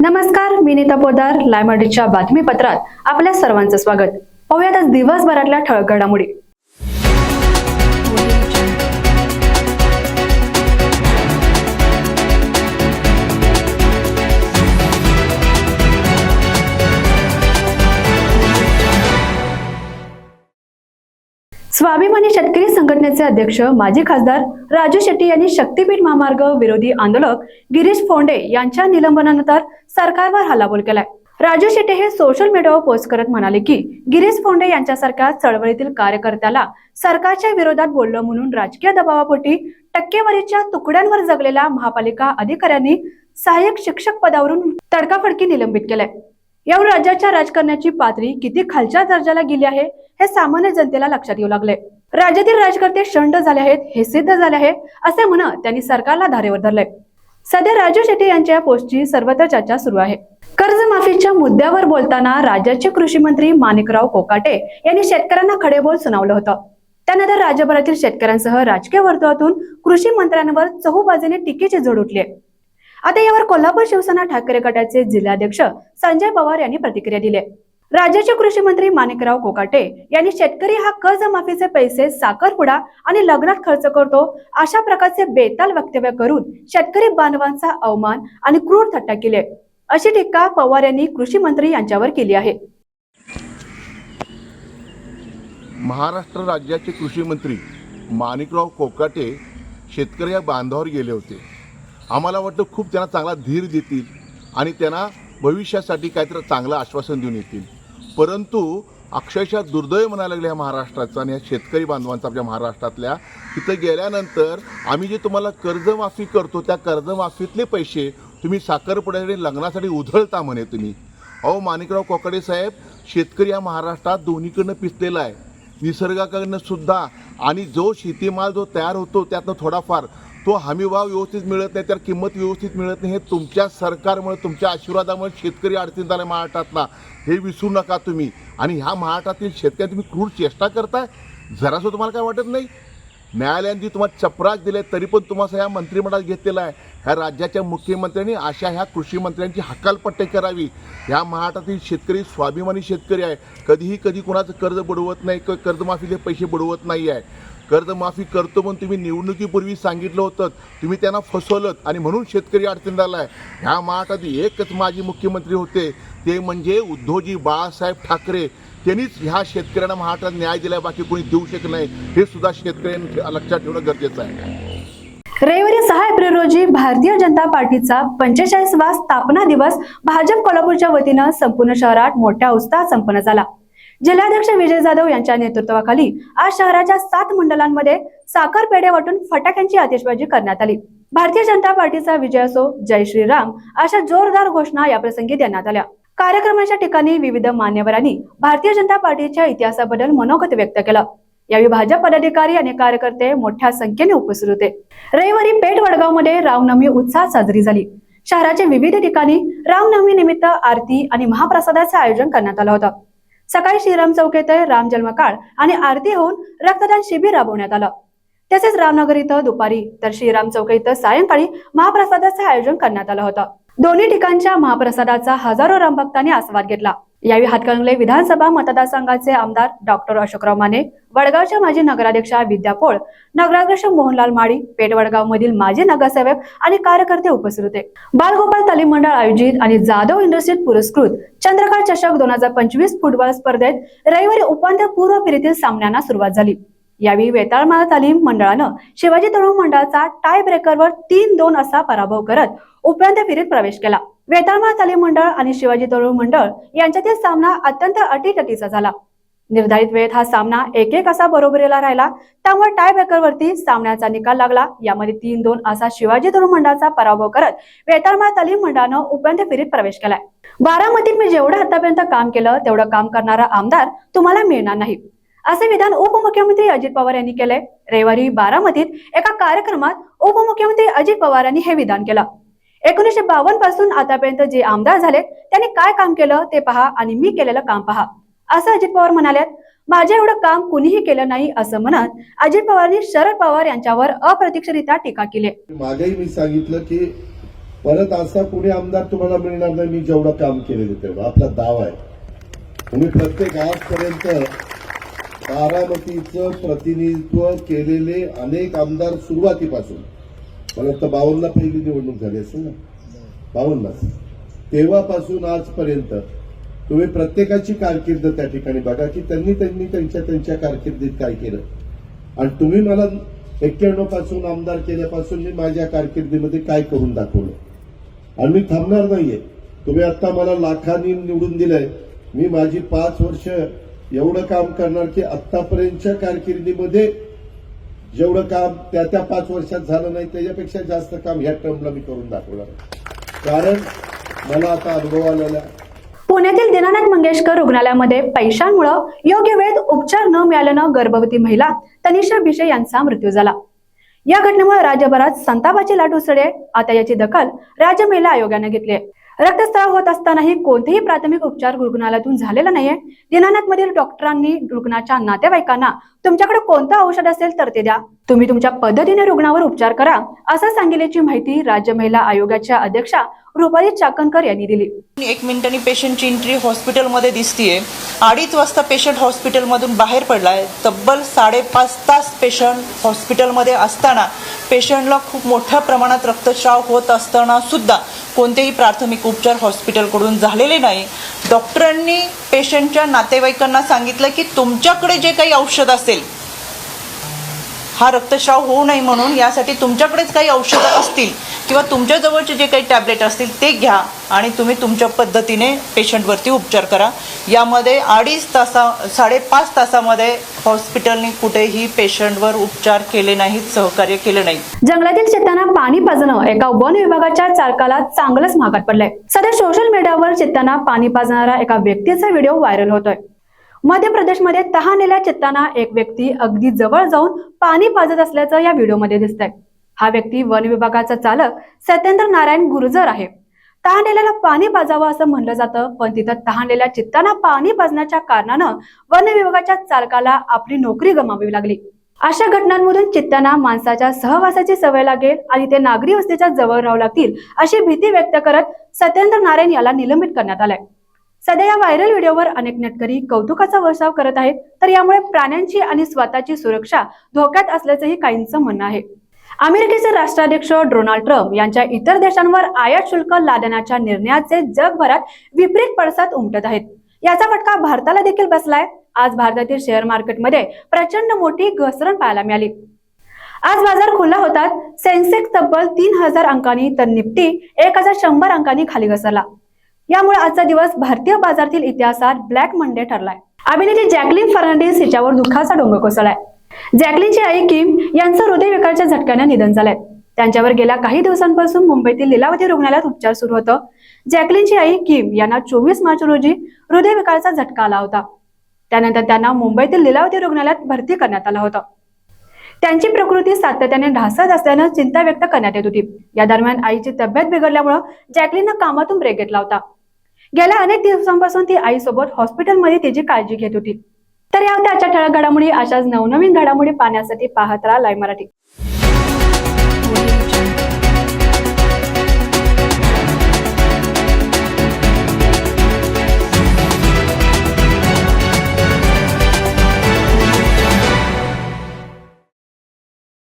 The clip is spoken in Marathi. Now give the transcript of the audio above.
नमस्कार मी नीता पोदार लायमर्डीच्या बातमीपत्रात आपल्या सर्वांचं स्वागत. पाहूयात आज दिवसभरातल्या ठळक घडामोडी. स्वाभिमानी शेतकरी संघटनेचे अध्यक्ष माजी खासदार राजू शेट्टी यांनी शक्तीपीठ महामार्ग विरोधी आंदोलक गिरीश फोंडे यांच्या निलंबनानंतर सरकारवर हल्लाबोल केलाय. राजू शेट्टी हे सोशल मीडियावर पोस्ट करत म्हणाले की गिरीश फोंडे यांच्यासारख्या चळवळीतील कार्यकर्त्याला सरकारच्या विरोधात बोललं म्हणून राजकीय दबावापोटी टक्केवारीच्या तुकड्यांवर जगलेल्या महापालिका अधिकाऱ्यांनी सहाय्यक शिक्षक पदावरून तडकाफडकी निलंबित केलंय. यावर राज्याच्या राजकारणाची पातळी किती खालच्या दर्जाला गेली आहे हे सामान्य जनतेला लक्षात येऊ लागले. राज्यातील राजकर्ते शंड झाले आहेत हे सिद्ध झाले आहे असे म्हणत त्यांनी सरकारला धारेवर धरले. सध्या राजू शेट्टी यांच्या या पोस्टची सर्वत्र चर्चा सुरू आहे. कर्जमाफीच्या मुद्द्यावर बोलताना राज्याचे कृषी मंत्री माणिकराव कोकाटे यांनी शेतकऱ्यांना खडेबोल सुनावलं होतं. त्यानंतर राज्यभरातील शेतकऱ्यांसह राजकीय वर्तुळातून कृषी मंत्र्यांवर चहूबाजूने टीकेची झोड उठली आहे. आता यावर कोल्हापूर शिवसेना ठाकरे गटाचे जिल्हाध्यक्ष संजय पवार यांनी प्रतिक्रिया दिली. राज्याचे कृषी मंत्री माणिकराव कोकाटे यांनी शेतकरी हा कर्जमाफीचे पैसे साखरपुडा आणि लग्नात खर्च करतो अशा प्रकारचे बेताल वक्तव्य करून शेतकरी बांधवांचा अवमान आणि क्रूर थट्टा केले. अशी टीका पवार यांनी कृषी मंत्री यांच्यावर केली आहे. महाराष्ट्र राज्याचे कृषी मंत्री माणिकराव कोकाटे शेतकरी या बांधावर गेले होते. आम्हाला वाटतं खूप त्यांना चांगला धीर देतील आणि त्यांना भविष्यासाठी काहीतरी चांगलं आश्वासन देऊन येतील. परंतु अक्षरशः दुर्दैव म्हणायला लागले ह्या महाराष्ट्राचं आणि ह्या शेतकरी बांधवांचा आपल्या महाराष्ट्रातल्या. तिथं गेल्यानंतर आम्ही जे तुम्हाला कर्जमाफी करतो त्या कर्जमाफीतले पैसे तुम्ही साखरपुड्यासाठी लग्नासाठी उधळता म्हणे तुम्ही. अहो माणिकराव कोकडे साहेब शेतकरी या महाराष्ट्रात दोन्हीकडनं पिसलेला आहे. निसर्गाकडनं सुद्धा आणि जो शेतीमाल जो तयार होतो त्यातनं थोडाफार तो हमीभाव व्यवस्थित मिळत नाही तर किंमत व्यवस्थित मिळत नाही हे तुमच्या सरकारमुळे तुमच्या आशीर्वादामुळे शेतकरी अडचणीत आला महाराष्ट्रातला. हे विसरू नका तुम्ही. आणि ह्या महाराष्ट्रातील शेतकरी तुम्ही क्रूर चेष्टा करताय? जरासं तुम्हाला काय वाटत नाही? न्यायालयाने जी तुम्हाला चपराक दिले तरी पण तुम्हाला ह्या मंत्रिमंडळात घेतलेला आहे. ह्या राज्याच्या मुख्यमंत्र्यांनी अशा ह्या कृषी मंत्र्यांची हकालपट्टी करावी. ह्या महाराष्ट्रातील शेतकरी स्वाभिमानी शेतकरी आहे. कधीही कधी कोणाचं कर्ज बुडवत नाही क- कर्जमाफीचे पैसे बुडवत नाही आहे कर्जमाफी करतो म्हणून तुम्ही निवडणुकीपूर्वी सांगितलं होतं. तुम्ही त्यांना फसवलं आणि म्हणून शेतकरी अडचणीत आला आहे ह्या महाराष्ट्रात एकच माजी मुख्यमंत्री होते. ते म्हणजे उद्धवजी बाळासाहेब ठाकरे. त्यांनीच ह्या शेतकऱ्यांना महाराष्ट्रात न्याय दिला बाकी कोणी देऊ शकत नाही. हे सुद्धा शेतकऱ्यांनी लक्षात ठेवणं गरजेचं आहे. रविवारी सहा एप्रिल रोजी भारतीय जनता पार्टीचा पंचेचाळीसवा स्थापना दिवस भाजप कोल्हापूरच्या वतीनं संपूर्ण शहरात मोठ्या उत्साहात संपन्न झाला. जिल्हाध्यक्ष विजय जाधव यांच्या नेतृत्वाखाली आज शहराच्या सात मंडळांमध्ये साखर पेढे वाटून फटाक्यांची आतिषबाजी करण्यात आली. भारतीय जनता पार्टीचा विजय असो जय श्रीराम अशा जोरदार घोषणा या प्रसंगी देण्यात आल्या. कार्यक्रमाच्या ठिकाणी विविध मान्यवरांनी भारतीय जनता पार्टीच्या इतिहासाबद्दल मनोगत व्यक्त केलं. यावेळी भाजप पदाधिकारी आणि कार्यकर्ते मोठ्या संख्येने उपस्थित होते. रविवारी पेठ वडगावमध्ये रामनवमी उत्साहात साजरी झाली. शहराच्या विविध ठिकाणी रामनवमी निमित्त आरती आणि महाप्रसादाचे आयोजन करण्यात आलं होतं. सकाळी श्रीराम चौक येथे राम जन्मकाळ आणि आरती होऊन रक्तदान शिबिर राबवण्यात आलं. तसेच रामनगर इथं दुपारी तर श्रीराम चौक इथं सायंकाळी महाप्रसादाचं आयोजन करण्यात आलं होतं. दोन्ही ठिकाणच्या महाप्रसादाचा हजारो रामभक्तांनी आस्वाद घेतला. यावेळी हातकणंगले विधानसभा मतदारसंघाचे आमदार डॉक्टर अशोकराव माने वडगावच्या माजी नगराध्यक्षा विद्या पोळ नगराध्यक्ष मोहनलाल माळी पेठ वडगाव मधील माजी नगरसेवक आणि कार्यकर्ते उपस्थित होते. बालगोपाल तालीम मंडळ आयोजित आणि जाधव इंडस्ट्रीत पुरस्कृत चंद्रकांत चषक दोन हजार पंचवीस फुटबॉल स्पर्धेत रविवारी उपांत्यपूर्व फेरीतील सामन्यांना सुरुवात झाली. यावेळी वेताळमाळा तालीम मंडळानं शिवाजी तरुण मंडळाचा टाय ब्रेकरवर तीन दोन असा पराभव करत उपांत्य फेरीत प्रवेश केला. वेताळमाळा तालीम मंडळ आणि शिवाजी तरुण मंडळ यांच्यातील सामना अत्यंत अटीतटीचा झाला. निर्धारित वेळेत हा सामना एक एक असा बरोबरीला राहिला त्यामुळे टाय ब्रेकरवरती सामन्याचा निकाल लागला. यामध्ये तीन दोन असा शिवाजी तरुण मंडळाचा पराभव करत वेताळमाळा तालीम मंडळानं उपांत्य फेरीत प्रवेश केलाय. बारामतीत मी जेवढं आतापर्यंत काम केलं तेवढं काम करणारा आमदार तुम्हाला मिळणार नाही. असे विधान उपमुख्यमंत्री अजित पवार यांनी केले रविवारी बारामतीत एका कार्यक्रमात उपमुख्यमंत्री अजित पवार यांनी हे विधान केलं. एकोणीसशे बावन्नपासून आतापर्यंत जे आमदार झालेत त्यांनी काय काम केलं ते पहा आणि मी केलेलं काम पहा. असं अजित पवार म्हणाल्यात माझे एवढं काम कुणीही केलं नाही असं म्हणत अजित पवारांनी शरद पवार यांच्यावर अप्रत्यक्षरित्या टीका केली. मागेही मी सांगितलं की परत असा कुणी आमदार तुम्हाला मिळणार नाही मी जेवढं काम केलेलं तेवढं. आपला दावा आहे. तुम्ही प्रत्येक आजपर्यंत बारामतीचं प्रतिनिधित्व केलेले अनेक आमदार सुरुवातीपासून मला वाटतं बावन्न पहिली निवडणूक झाली असेल ना? बावन्न तेव्हापासून आजपर्यंत तुम्ही प्रत्येकाची कारकीर्द त्या ठिकाणी बघा की त्यांनी त्यांनी त्यांच्या त्यांच्या कारकिर्दीत काय केलं. आणि तुम्ही मला एक्क्याण्णवपासून आमदार केल्यापासून मी माझ्या कारकिर्दीमध्ये काय करून दाखवलं? आणि मी थांबणार नाहीये. तुम्ही आता मला लाखांनी निवडून दिलंय. मी माझी पाच वर्ष एवढं काम करणार की आतापर्यंतच्या कारकिर्दीमध्ये जेवढं काम त्या त्या पाच वर्षात झालं नाही त्याच्यापेक्षा जास्त काम ह्या टर्मला मी करून दाखवणार कारण मला आता अनुभव आलेला पुण्यातील दीनानाथ मंगेशकर रुग्णालयामध्ये पैशांमुळे योग्य वेळेत उपचार न मिळाल्यानं गर्भवती महिला तनिषा बिशे यांचा मृत्यू झाला. या घटनेमुळे राज्यभरात संतापाची लाट उसळली. आता याची दखल राज्य महिला आयोगाने घेतली आहे. रक्तस्राव होत असतानाही कोणतेही प्राथमिक उपचार रुग्णालयातून झालेला नाहीये. दीनानाथ मधील डॉक्टरांनी रुग्णाच्या नातेवाईकांना तुमच्याकडे कोणतं औषध असेल तर ते द्या. तुम्ही तुमच्या पद्धतीने रुग्णावर उपचार करा असं सांगितल्याची माहिती राज्य महिला आयोगाच्या अध्यक्षा रुपाली चाकणकर यांनी दिली. एक मिनिटांनी पेशंटची एंट्री हॉस्पिटलमध्ये दिसतीये. अडीच वाजता पेशंट हॉस्पिटलमधून बाहेर पडलाय. तब्बल साडेपाच तास पेशंट हॉस्पिटलमध्ये असताना पेशंटला खूप मोठ्या प्रमाणात रक्तस्राव होत असताना सुद्धा कोणतेही प्राथमिक उपचार हॉस्पिटलकडून झालेले नाही. डॉक्टरांनी पेशंटच्या नातेवाईकांना सांगितलं की तुमच्याकडे जे काही औषध असेल हा रक्तस्राव होऊ नये म्हणून यासाठी तुमच्याकडेच काही औषधं असतील किंवा तुमच्या जवळचे जे काही टॅबलेट असतील ते घ्या आणि तुम्ही तुमच्या पद्धतीने पेशंटवरती उपचार करा. यामध्ये अडीच तासा साडेपाच तासामध्ये हॉस्पिटलने कुठेही पेशंटवर उपचार केले नाहीत सहकार्य केले नाही जंगलातील शेतांना पाणी पाजणं एका वन विभागाच्या चालकाला चांगलंच महागात पडलंय. सध्या सोशल मीडियावर शेतांना पाणी पाजणारा एका व्यक्तीचा व्हिडिओ व्हायरल होतोय. मध्य प्रदेशमध्ये तहानेल्या चित्तांना एक व्यक्ती अगदी जवळ जाऊन पाणी पाजत असल्याचं या व्हिडिओमध्ये दिसतंय. हा व्यक्ती वन विभागाचा चालक सत्येंद्र नारायण गुर्जर आहे. तहानलेल्याला पाणी पाजावं असं म्हणलं जातं पण तिथं तहानलेल्या चित्तांना पाणी पाजण्याच्या कारणानं वन विभागाच्या चालकाला आपली नोकरी गमावी लागली. अशा घटनांमधून चित्तांना माणसाच्या सहवासाची सवय लागेल आणि ते नागरी वस्तीच्या जवळ राहू लागतील अशी भीती व्यक्त करत सत्येंद्र नारायण याला निलंबित करण्यात आलंय. सध्या या व्हायरल व्हिडिओवर अनेक नेटकरी कौतुकाचा वर्षाव करत आहेत तर यामुळे प्राण्यांची आणि स्वतःची सुरक्षा धोक्यात असल्याचंही काहींचं म्हणणं आहे. अमेरिकेचे राष्ट्राध्यक्ष डोनाल्ड ट्रम्प यांच्या इतर देशांवर आयात शुल्क लादण्याच्या निर्णयाचे जगभरात विपरीत पडसाद उमटत आहेत. याचा फटका भारताला देखील बसलाय. आज भारतातील शेअर मार्केटमध्ये प्रचंड मोठी घसरण पाहायला मिळाली. आज बाजार खुला होतात सेन्सेक्स तब्बल तीन हजार अंकांनी तर निफ्टी एक हजार शंभर अंकांनी खाली घसरला. यामुळे आजचा दिवस भारतीय बाजारातील इतिहासात ब्लॅक मंडे ठरलाय. अभिनेत्री जॅकलिन फर्नांडिस हिच्यावर दुःखाचा डोंगर कोसळलाय. जॅकलिनची आई किम यांचं हृदयविकाराच्या झटक्याने निधन झालंय. त्यांच्यावर गेल्या काही दिवसांपासून मुंबईतील लीलावती रुग्णालयात उपचार सुरू होतं. जॅकलिनची आई किम यांना चोवीस मार्च रोजी हृदयविकाराचा झटका आला होता. त्यानंतर त्यांना मुंबईतील लीलावती रुग्णालयात भरती करण्यात आलं होतं. त्यांची प्रकृती सातत्याने ढासळत असल्यानं चिंता व्यक्त करण्यात येत होती. या दरम्यान आईची तब्येत बिघडल्यामुळं जॅकलिननं कामातून ब्रेक घेतला होता. गेल्या अनेक दिवसांपासून ती आईसोबत हॉस्पिटलमध्ये तिची काळजी घेत होती. तर या होत्या आजच्या ठळक घडामोडी. अशाच नवनवीन घडामोडी पाहण्यासाठी पाहत राहा लाईव्ह मराठी.